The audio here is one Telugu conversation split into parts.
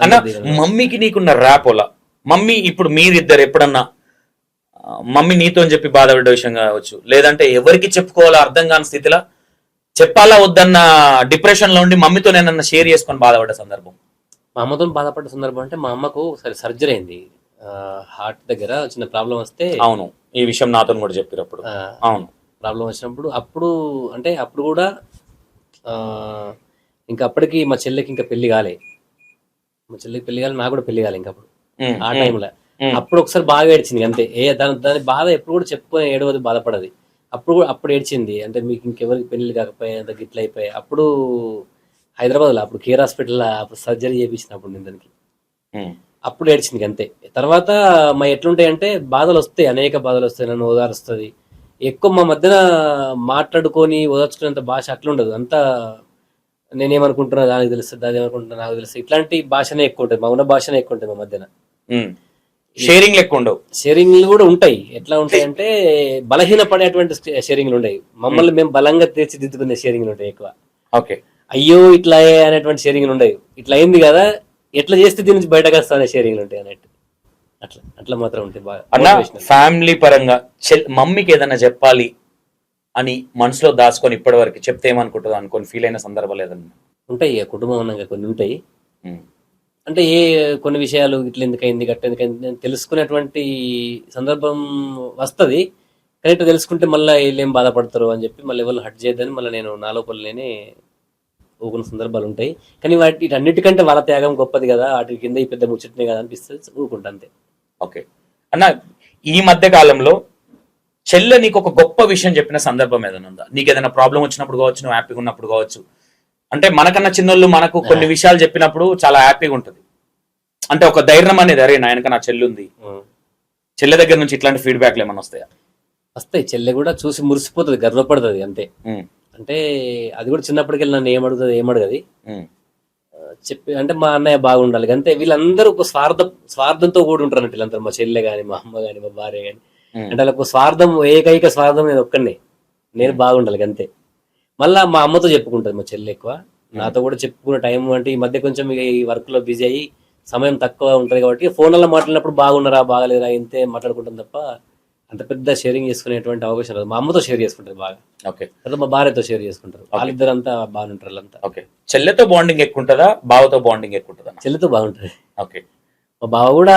అన్న. మమ్మీకి నీకున్న ర్యాపోలా మమ్మీ ఇప్పుడు మీరిద్దరు ఎప్పుడన్నా మమ్మీ నీతో అని చెప్పి బాధపడ్డ విషయం కావచ్చు. లేదంటే ఎవరికి చెప్పుకోవాలో అర్థం కాని స్థితిలో చెప్పాలా వద్దన్న డిప్రెషన్లో ఉండి మమ్మీతో నేనన్నా షేర్ చేసుకొని బాధపడ్డ సందర్భం? మా అమ్మతో బాధపడ్డ సందర్భం అంటే మా అమ్మకు ఒకసారి సర్జరీ అయింది. హార్ట్ దగ్గర చిన్న ప్రాబ్లం వస్తే అవును. ఈ విషయం నాతో కూడా చెప్పినప్పుడు ఆ, అవును. ప్రాబ్లం వచ్చినప్పుడు అప్పుడు అంటే అప్పుడు కూడా ఆ, ఇంకా అప్పటికి మా చెల్లెకి ఇంకా పెళ్ళి కాలే. మా చెల్లికి పెళ్ళి కాలే నాకు కూడా పెళ్ళి కాలే ఇంకా అప్పుడు ఆ టైంలో. అప్పుడు ఒకసారి బాగా ఏడ్చింది అంతే. ఏ దాని దాని బాధ ఎప్పుడు కూడా చెప్పుకొని ఏడవది బాధపడది. అప్పుడు కూడా అప్పుడు ఏడ్చింది. అంటే మీకు ఇంకెవరికి పెళ్ళి కాకపోయా అంత గిట్ల అయిపోయాయి అప్పుడు హైదరాబాద్లో అప్పుడు కేర్ హాస్పిటల్ అప్పుడు సర్జరీ చేయించినప్పుడు నేను దానికి. అప్పుడు ఏడ్చింది అంతే. తర్వాత మా ఎట్లుంటాయి అంటే బాధలు వస్తాయి అనేక బాధలు వస్తాయి నన్ను ఓదారుస్తుంది. ఎక్కువ మా మధ్యన మాట్లాడుకొని ఓదార్చుకునేంత భాష అట్లుండదు. అంతా నేనేమనుకుంటున్నా దానికి తెలుస్తుంది అది ఏమనుకుంటున్నా నాకు తెలుస్తుంది. ఇట్లాంటి భాషనే ఎక్కువ ఉంటుంది మౌన భాషనే ఎక్కువ ఉంటుంది మా మధ్యన. షేరింగ్ లెక్క ఉండవు. షేరింగ్లు కూడా ఉంటాయి. ఎట్లా ఉంటాయి అంటే బలహీన పడేటువంటి షేరింగ్లు ఉంటాయి మమ్మల్ని మేము బలంగా తీర్చిదిద్దుకునే షేరింగ్లు ఉంటాయి ఎక్కువ. ఓకే. అయ్యో ఇట్లా అనేటువంటి షేరింగ్లు ఉండవు. ఇట్లా అయింది కదా ఎట్లా చేస్తే దీని నుంచి బయటకు వస్తా అనే షేరింగ్లు ఉంటాయి అన్నట్టు. అట్లా అట్లా మాత్రం ఉంటాయి బాగా. ఫ్యామిలీ పరంగా మమ్మీకి ఏదైనా చెప్పాలి అని మనసులో దాచుకొని ఇప్పటి వరకు చెప్తే ఏమనుకుంటుందో అనుకొని ఫీల్ అయిన సందర్భాలు ఏదన్నా ఉంటాయి కుటుంబం అన్నాక కొన్ని ఉంటాయి. అంటే ఏ కొన్ని విషయాలు ఇట్లా ఎందుకైంది గట్ట ఎందుకైంది తెలుసుకునేటువంటి సందర్భం వస్తుంది. కానీ ఇట్లా తెలుసుకుంటే మళ్ళీ వీళ్ళు ఏం బాధపడతారు అని చెప్పి మళ్ళీ ఎవరు హట్ చేయద్దని మళ్ళీ నేను నా లోపల నేనే ఊకున్న సందర్భాలు ఉంటాయి. కానీ వాటి వీటన్నిటికంటే వాళ్ళ త్యాగం గొప్పది కదా వాటి కింద ఈ పెద్ద ముచ్చటనే కదా అనిపిస్తుంది ఊకుంటా అంతే. ఓకే. అన్న ఈ మధ్య కాలంలో చెల్లె నీకు ఒక గొప్ప విషయం చెప్పిన సందర్భం ఏదైనా ఉందా? నీకు ఏదైనా ప్రాబ్లం వచ్చినప్పుడు కావచ్చు నువ్వు హ్యాపీగా ఉన్నప్పుడు కావచ్చు. అంటే మనకన్నా చిన్నోళ్ళు మనకు కొన్ని విషయాలు చెప్పినప్పుడు చాలా హ్యాపీగా ఉంటుంది. అంటే ఒక ధైర్యం అనేది అరే నాయనక నా చెల్లి ఉంది. చెల్లె దగ్గర నుంచి ఇట్లాంటి ఫీడ్బ్యాక్లు ఏమైనా వస్తాయా? వస్తాయి. చెల్లె కూడా చూసి మురిసిపోతుంది గర్వపడుతుంది అంతే. ఉమ్, అంటే అది కూడా చిన్నప్పటికెళ్ళి నన్ను ఏమడుగుతుంది ఏమడగది. ఉమ్, చెప్పి అంటే మా అన్నయ్య బాగుండాలి అంతే. వీళ్ళందరూ ఒక స్వార్థం స్వార్థంతో కూడి ఉంటారు అన్నట్టు వీళ్ళందరూ. మా చెల్లె గాని మా అమ్మ గాని మా భార్య గాని. ఉమ్. అంటే వాళ్ళకు స్వార్థం ఏకైక స్వార్థం నేను ఒక్కనే నేను బాగుండాలి అంతే. మళ్ళా మా అమ్మతో చెప్పుకుంటది మా చెల్లి ఎక్కువ. నాతో కూడా చెప్పుకునే టైం అంటే ఈ మధ్య కొంచెం ఈ వర్క్లో బిజీ అయ్యి సమయం తక్కువ ఉంటది కాబట్టి ఫోన్లలో మాట్లాడినప్పుడు బాగున్నారా బాగలేరా ఇంతే మాట్లాడుకుంటాం తప్ప అంత పెద్ద షేరింగ్ చేసుకునేటువంటి అవకాశం రాదు మా అమ్మతో షేర్ చేసుకుంటారు బాగా. ఓకే. తర్వాత మా భార్యతో షేర్ చేసుకుంటారు. వాళ్ళిద్దరు అంతా బాగుంటారు వాళ్ళంతా. ఓకే. చెల్లెతో బాండింగ్ ఎక్కువ ఉంటుందా బావతో బాండింగ్ ఎక్కువ ఉంటుందా? చెల్లితో బాగుంటది. ఓకే. మా బావ కూడా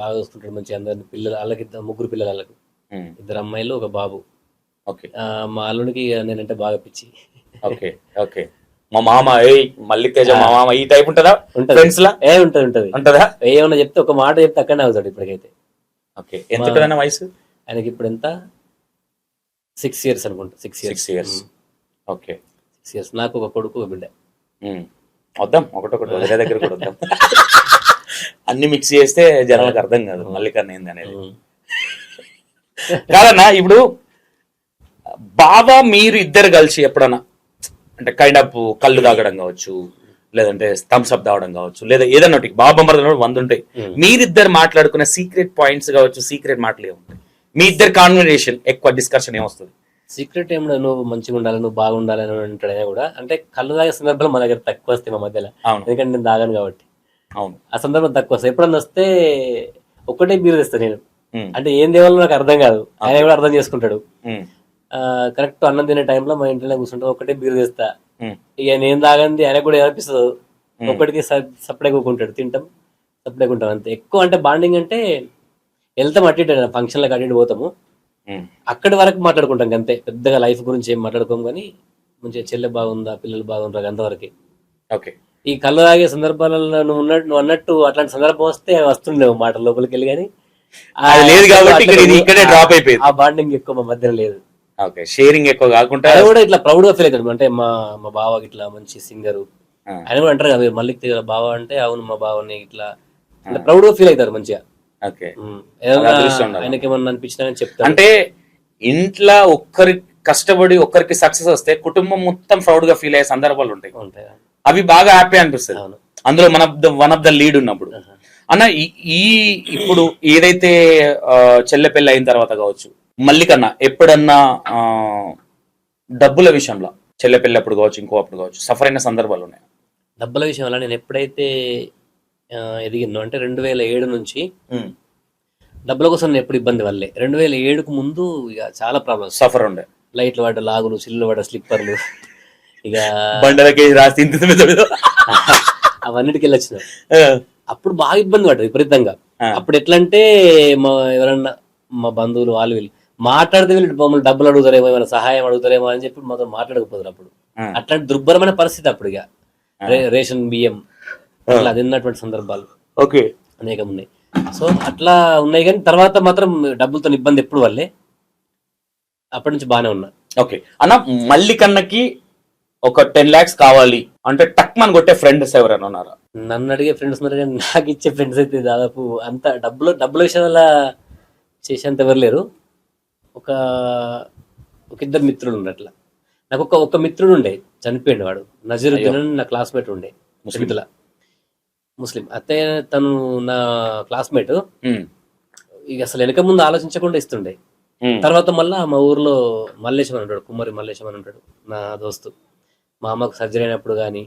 బాగా చూసుకుంటాడు మంచి అందరిని పిల్లలు వాళ్ళకి ఇద్దరు ముగ్గురు పిల్లలు వాళ్ళకు. ఇద్దరు అమ్మాయిలు ఒక బాబు. ఓకే. మా అల్లుడికి నేనంటే బాగా పిచ్చి. Okay okay. మా మామ ఏయ్ మల్లి తేజ మా మామ ఈ టైప్ ఉంటుందా? ఉంటది. ఫ్రెండ్స్ లా? ఏ ఉంటది ఉంటది. ఉంటుందా? ఏమన్నా చెప్తే ఒక మాట చెప్తే అక్కడనే అవుతాడు ఇప్పటికైతే. ఓకే ఎంత ఉంటుందన్న వయసు? ఆయనకి ఇప్పుడు ఎంత? సిక్స్ ఇయర్స్ అనుకుంటా six years six years okay. Six years నాకు ఒక కొడుకు ఒక బిడ్డ. వద్దాం ఒకటొకటి దగ్గర కూడా వద్దాం. అన్ని మిక్స్ చేస్తే జనాలకు అర్థం కాదు మల్లికర్ణ ఏంది అనేది. ఉమ్. కాదన్నా ఇప్పుడు బాబా మీరు ఇద్దరు కలిసి ఎప్పుడన్నా అంటే కైండ్ ఆఫ్ కళ్ళు తాగడం కావచ్చు లేదంటే థమ్స్ అప్ తాగడం కావచ్చు లేదా ఏదన్నా ఒకటి బాబా మరద వంద ఉంటాయి. Hmm. మీరిద్దరు మాట్లాడుకునే సీక్రెట్ పాయింట్స్ కావచ్చు సీక్రెట్ మాటలు ఏముంటాయి మీ ఇద్దరు కాన్వర్సేషన్ ఎక్కువ డిస్కషన్ ఏమొస్తుంది సీక్రెట్ ఏమన్నా నువ్వు మంచిగా ఉండాలి నువ్వు బాగుండాలి అని అంటాడైనా కూడా. అంటే కళ్ళు తాగే సందర్భాలు మన దగ్గర తక్కువ వస్తాయి మా మధ్యలో. అవును. ఎందుకంటే నేను తాగాను కాబట్టి. అవును. ఆ సందర్భం తక్కువ ఎప్పుడన్నా వస్తే ఒక్కటే బీరు తెస్తా నేను. అంటే ఏం దేవాలో నాకు అర్థం కాదు. ఆయన కూడా అర్థం చేసుకుంటాడు. కరెక్ట్ అన్నం తినే టైంలో మా ఇంట్లోనే కూర్చుంటా ఒకటే బీరు తెస్తా. ఇక నేను తాగంది ఆయన కూడా ఏమనిపిస్తుంది. ఒక్కడికి సపరేట్ కూకుంటాడు తింటాం. సపరేట్ ఉంటాం అంతే. ఎక్కువ అంటే బాండింగ్ అంటే వెళ్తాం అటు ఇటు ఫంక్షన్లకు అటు ఇటు పోతాము. అక్కడి వరకు మాట్లాడుకుంటాం అంతే. పెద్దగా లైఫ్ గురించి ఏం మాట్లాడుకోం కానీ మంచిగా చెల్లె బాగుందా పిల్లలు బాగుంటారు అంతవరకు. ఓకే. ఈ కళ్ళు తాగే సందర్భాలలో నువ్వు ఉన్నట్టు నువ్వు అన్నట్టు అట్లాంటి సందర్భం వస్తే వస్తుండేవు మాట లోపలికి వెళ్ళి కానీ అది లేదు కాబట్టి ఇక్కడ ఇది ఇక్కడే డ్రాప్ అయిపోయింది. ఆ బాండింగ్ ఎక్కువ మా మధ్యన లేదు. ఓకే షేరింగ్ ఎక్కువ కాకుండా కూడా ఇట్లా ప్రౌడ్గా ఫీల్ అవుతాడు. అంటే మా మా బావ ఇట్లా మంచి సింగరు ఆయన కూడా అంటారు కదా మళ్ళీ బావ అంటే అవును మా బావని ఇట్లా అంటే ప్రౌడ్గా ఫీల్ అవుతారు మంచిగా. ఓకే. ఆయనకి ఏమన్నా అనిపించినా అని చెప్తారు అంటే ఇంట్లో ఒక్కరి కష్టపడి ఒక్కరికి సక్సెస్ వస్తే కుటుంబం మొత్తం ప్రౌడ్గా ఫీల్ అయ్యే సందర్భాలు ఉంటాయి. ఉంటాయి. అవి బాగా హ్యాపీ అనిపిస్తుంది. అందులో మన వన్ ఆఫ్ ద లీడ్ ఉన్నప్పుడు. అన్న ఈ- ఇప్పుడు ఏదైతే చెల్లె పెళ్ళి అయిన తర్వాత కావచ్చు మళ్ళీ కన్నా ఎప్పుడన్నా డబ్బుల విషయంలో చెల్లె పెళ్ళి అప్పుడు కావచ్చు ఇంకో అప్పుడు కావచ్చు సఫర్ అయిన సందర్భాలు ఉన్నాయి? డబ్బుల విషయం వల్ల నేను ఎప్పుడైతే ఎదిగిందో అంటే రెండు వేల ఏడు నుంచి. డబ్బుల కోసం నేను ఎప్పుడు ఇబ్బంది వల్లే రెండు వేల ఏడుకు ముందు ఇక చాలా ప్రాబ్లమ్స్ సఫర్ ఉండే. లైట్లు పడ్డ లాగులు చిల్లు పడ్డ స్లిప్పర్లు ఇక బండలకి రాసి. అవన్నిటికి వెళ్ళొచ్చిన. అప్పుడు బాగా ఇబ్బంది పడ్డది విపరీతంగా. అప్పుడు ఎట్లా అంటే మా ఎవరన్నా మా బంధువులు వాళ్ళు వీళ్ళు మాట్లాడితే వీళ్ళు మమ్మల్ని డబ్బులు అడుగుతారేమో ఏమైనా సహాయం అడుగుతారేమో అని చెప్పి మాత్రం మాట్లాడకపోతారు అప్పుడు. అట్లాంటి దుర్భరమైన పరిస్థితి అప్పుడు ఇక. రేషన్ బియ్యం అట్లా అది ఉన్నటువంటి సందర్భాలు. ఓకే. అనేకం ఉన్నాయి. సో అట్లా ఉన్నాయి కానీ తర్వాత మాత్రం డబ్బులతో ఇబ్బంది ఎప్పుడు వల్లే అప్పటి నుంచి బాగానే ఉన్నా. ఓకే. అన్న మల్లికన్నకి ఒక టెన్ లాక్స్ కావాలి అంటే టక్ మన కొట్టే ఫ్రెండ్స్ ఎవరైనా ఉన్నారా? నన్ను అడిగే ఫ్రెండ్స్ ఉన్నారు కానీ నాకు ఇచ్చే ఫ్రెండ్స్ అయితే దాదాపు అంత డబ్బులు డబ్బుల విషయాల చేసేంత ఎవరు లేరు. ఒక ఒక ఇద్దరు మిత్రులు ఉండే అట్లా. నాకు ఒక ఒక మిత్రుడు ఉండే చనిపోయిండు వాడు. నజరుద్దీన్ అని నా క్లాస్మేట్ ఉండే ముస్లిం. ముస్లింల ముస్లిం. అయితే తను నా క్లాస్మేట్ ఇక అసలు వెనక ముందు ఆలోచించకుండా ఇస్తుండే. తర్వాత మళ్ళా మా ఊర్లో మల్లేశం అని ఉంటాడు కుమ్మరి మల్లేశం అని ఉంటాడు నా దోస్తు. మా అమ్మకు సర్జరీ అయినప్పుడు కానీ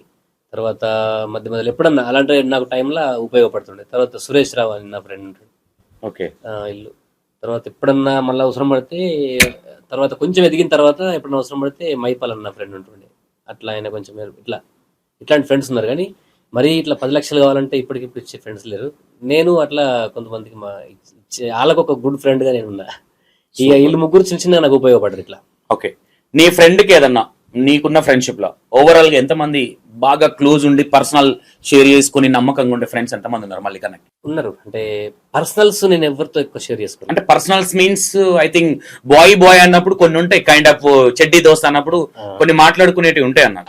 తర్వాత మధ్య మధ్యలో ఎప్పుడన్నా అలాంటి నాకు టైంలో ఉపయోగపడుతుండే. తర్వాత సురేష్ రావు అని నా ఫ్రెండ్ ఉంటాడు. ఓకే. ఇల్లు. తర్వాత ఎప్పుడన్నా మళ్ళీ అవసరం పడితే తర్వాత కొంచెం ఎదిగిన తర్వాత ఎప్పుడన్నా అవసరం పడితే మైపాల్ అన్న ఫ్రెండ్ ఉంటుండే. అట్లా ఆయన కొంచెం ఇట్లా ఇట్లాంటి ఫ్రెండ్స్ ఉన్నారు కానీ మరీ ఇట్లా పది లక్షలు కావాలంటే ఇప్పటికిప్పుడు ఇచ్చే ఫ్రెండ్స్ లేరు. నేను అట్లా కొంతమందికి మా ఇచ్చే వాళ్ళకు ఒక గుడ్ ఫ్రెండ్గా నేను ఉన్నా. ఇక వీళ్ళు ముగ్గురు చిన్న చిన్న నాకు ఉపయోగపడరు ఇట్లా. ఓకే. నీ ఫ్రెండ్కి ఏదన్నా నీకున్న ఫ్రెండ్షిప్లో. ఓవరాల్గా ఎంతమంది బాగా క్లోజ్ ఉండి పర్సనల్ షేర్ చేసుకుని నమ్మకంగా ఉండే ఫ్రెండ్స్ ఎంతమంది ఉన్నారు మల్లికన్నకి ఉన్నారు. అంటే పర్సనల్స్ నేను ఎవరితో ఎక్కువ షేర్ చేసుకున్నాను అంటే personals means I think bye bye అన్నప్పుడు కొన్ని ఉంటాయి. కైండ్ ఆఫ్ చెడ్డీ దోస్త్ అన్నప్పుడు కొన్ని మాట్లాడుకునేటివి ఉంటాయి అన్న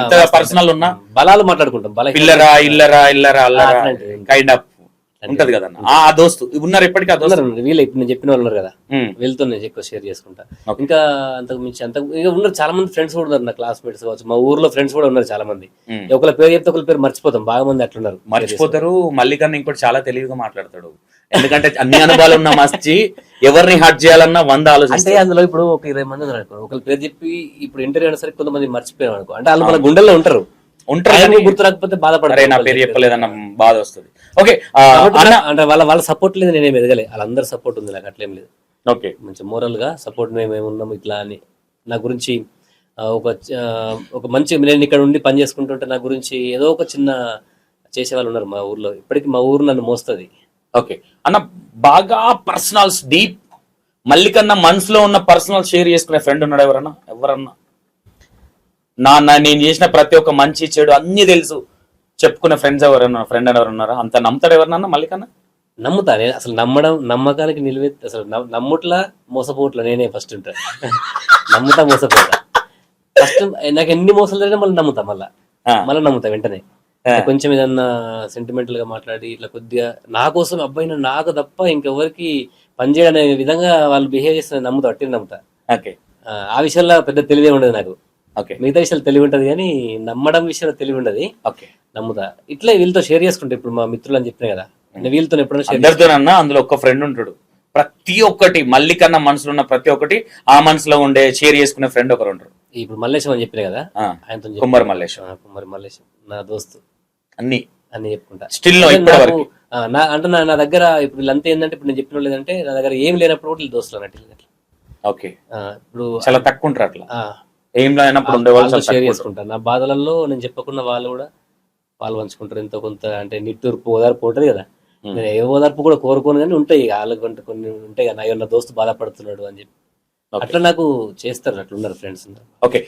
ఎంత పర్సనల్ ఉన్నా బలాలు మాట్లాడుకుంటాం బల పిల్లరా ఇల్లరా ఇల్లరా అల్లరా. కైండ్ ఆఫ్ ఉంటది కదన్న. ఆ దోస్తు. ఉన్నారు ఎప్పటికీ ఆ దోస్తు. ఉన్నారు వీళ్ళు ఇప్పుడు నేను చెప్పిన వాళ్ళు ఉన్నారు కదా. వీళ్ళతో నేను ఎక్కువ షేర్ చేసుకుంటా. ఇంకా అంతకు మించి అంత ఇంకా ఉన్నారు చాలా మంది ఫ్రెండ్స్ కూడా ఉన్నారు నా క్లాస్మేట్స్ కావచ్చు. మా ఊర్లో ఫ్రెండ్స్ కూడా ఉన్నారు చాలా మంది. ఒకళ్ళ పేరు చెప్తే ఒకళ్ళ పేరు మర్చిపోతాం. బాగా మంది అట్లున్నారు. మర్చిపోతారు. మల్లికన్న ఇంకోటి చాలా తెలివిగా మాట్లాడతాడు. ఎందుకంటే అన్ని అనుభవాలు ఉన్న మస్చి ఎవరిని హర్ట్ చేయాలన్నా వంద అంటే ఆలోచిస్తాయి అందులో ఇప్పుడు ఒక ఇరవై మంది ఉన్నారు అనుకో. ఒకళ్ళ పేరు చెప్పి ఇప్పుడు ఇంటర్వ్యూ అయినా సరే కొంతమంది మర్చిపోయారు అనుకో. అంటే వాళ్ళు మన గుండెల్లో ఉంటారు. ఉంటారు. గుర్తు రాకపోతే బాధపడతారు నా పేరు చెప్పలేదన్న బాధ వస్తుంది. ఓకే అన్న అంటే వాళ్ళ వాళ్ళ సపోర్ట్ లేదు నేనేం ఎదగలే. వాళ్ళందరి సపోర్ట్ ఉంది నాకు అట్లేం లేదు. ఓకే. మంచి మోరల్గా సపోర్ట్ మేము ఉన్నాం ఇట్లా అని. నా గురించి ఒక ఒక మంచి నేను ఇక్కడ ఉండి పని చేసుకుంటుంటే నా గురించి ఏదో ఒక చిన్న చేసే వాళ్ళు ఉన్నారు మా ఊర్లో. ఇప్పటికి మా ఊరు నన్ను మోస్తుంది. ఓకే. అన్న బాగా పర్సనల్స్ డీప్ మల్లికన్న మనసులో ఉన్న పర్సనల్ షేర్ చేసుకునే ఫ్రెండ్ ఉన్నాడు ఎవరన్నా? ఎవరన్నా? నా నా నేను చేసిన ప్రతి ఒక్క మంచి చెడు అన్ని తెలుసు. చెప్పుకునే ఫ్రెండ్స్ ఎవరన్నా ఫ్రెండ్ ఎవరు ఉన్నారా అంత నమ్ముతాడు ఎవరన్నా మల్లికన్న? నమ్ముతా నేను అసలు నమ్మడం నమ్మకానికి నిలువెత్తి అసలు నమ్- నమ్ముట్లా మోసపోట్లా నేనే ఫస్ట్ ఉంటా. నమ్ముతా మోసపోతా. ఫస్ట్ నాకు ఎన్ని మోసాలు జరిగినా మళ్ళీ నమ్ముతా మళ్ళా. మళ్ళీ నమ్ముతా వెంటనే. కొంచెం ఏదన్నా సెంటిమెంటల్గా మాట్లాడి ఇట్లా కొద్దిగా నా కోసం అబ్బాయిన నాకు తప్ప ఇంకెవరికి పనిచేయడం అనే విధంగా వాళ్ళు బిహేవ్ చేస్తే నమ్ముతా అట్టి నమ్ముతా. ఓకే. ఆ, విషయంలో పెద్ద తెలివే ఉండదు నాకు. ఓకే. మిగతా విషయాలు తెలివి ఉంటది కానీ నమ్మడం విషయంలో తెలివి ఉండదు. ఓకే. నమ్ముతా. ఇట్లా వీళ్ళతో షేర్ చేసుకుంటా. ఇప్పుడు మా మిత్రులు అని చెప్పిన కదా. నేను వీళ్ళతో ఎప్పుడైనా షేర్ అందరితోనన్నా అందులో ఒక ఫ్రెండ్ ఉంటాడు. ప్రతి ఒక్కటి మల్లికన్న మనసులో ఉన్న ప్రతి ఒక్కటి ఆ మనసులో ఉండే షేర్ చేసుకునే ఫ్రెండ్ ఒకరు ఉంటారు. ఇప్పుడు మల్లేశం అని చెప్పిన కదా ఆయనతో. కుమ్మరి మల్లేశం. ఆ, కుమ్మరి మల్లేశం. నా దోస్తు. అన్ని. అని చెప్పుకుంటా. ఇప్పటి నాకు, వరకు. ఆ, నా అంటే నా నా దగ్గర ఇప్పుడు వీళ్ళంతా ఏంటంటే ఇప్పుడు నేను చెప్పిన వాళ్ళు ఏంటంటే నా దగ్గర ఏం లేనప్పుడు కూడా వీళ్ళు దోస్తులు అన్నట్టు వీళ్ళు అట్లా. ఓకే. ఆ, ఇప్పుడు చాలా తక్కువ ఉంటారు అట్లా. ఆ, ఏం లేనప్పుడు ఉండేవాళ్ళు వాళ్ళతో చాలా షేర్ తక్కువ ఉంటారు. చేసుకుంటా. నా బాధలలో నేను చెప్పకుండా వాళ్ళు కూడా పాలు పంచుకుంటారు ఎంతో కొంత అంటే నిట్టూర్పు ఓదార్పు ఉంటది కదా. నేను ఏ ఓదార్పు కూడా కోరుకోను కానీ ఉంటాయి వాళ్ళకి అంటే కొన్ని ఉంటాయి కదా. నా దోస్తు బాధపడుతున్నాడు అని చెప్పి. అట్లా నాకు చేస్తారు అట్లా ఉన్నారు ఫ్రెండ్స్ ఓకే.